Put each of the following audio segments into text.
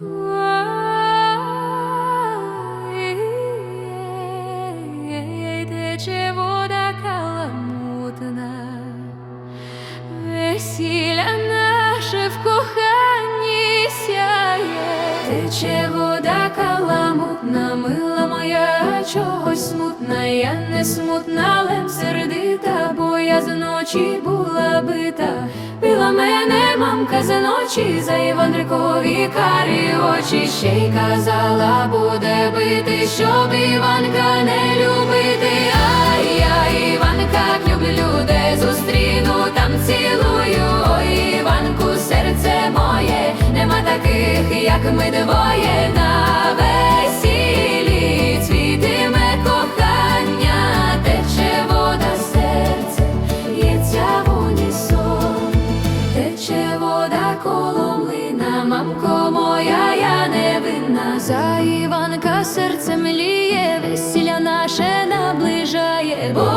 Тече вода каламутна, весілля наше в сяє. Тече вода каламутна, мила моя, чогось смутна, я не смутна, але сердита, я з ночі була бита. Била мене мамка за ночі, за Івандрикові карі очі, ще й казала, буде бити, щоб Іванка не любити. Ай, я Іванка, люблю, де зустріну, там цілую. Ой, Іванку, серце моє, нема таких, як ми двоє на За Іванка серце мліє, весілля наше наближає, бо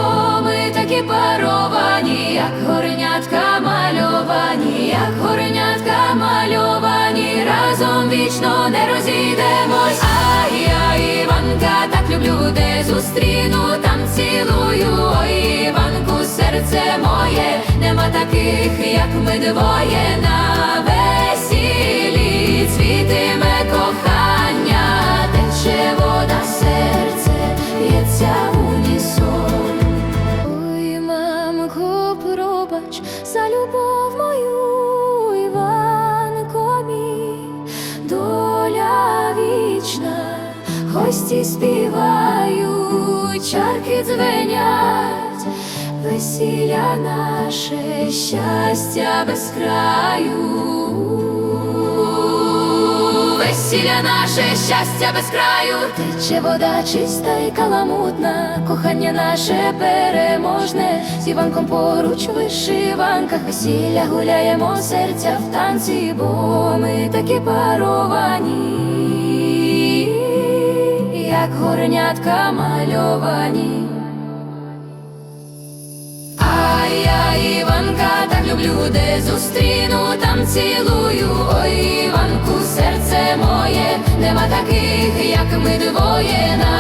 ми такі паровані, як горнятка мальовані, як горнятка мальовані, разом вічно не розійдемось. А я Іванка так люблю, де зустріну, там цілую. Ой, Іванку, серце моє, нема таких, як ми двоє в унісон. Ой, мамко, пробач за любов мою, доля вічна, гості співають, чарки дзвенять, весілля наше щастя без краю. Весілля наше щастя без краю, тече вода чиста і каламутна, кохання наше переможне, з Іванком поруч в вишиванках, весілля гуляємо серця в танці, бо ми такі паровані, як горнятка мальовані. А я Іванка так люблю, де зустріну, там цілую. Ой, нема таких, як ми двоє на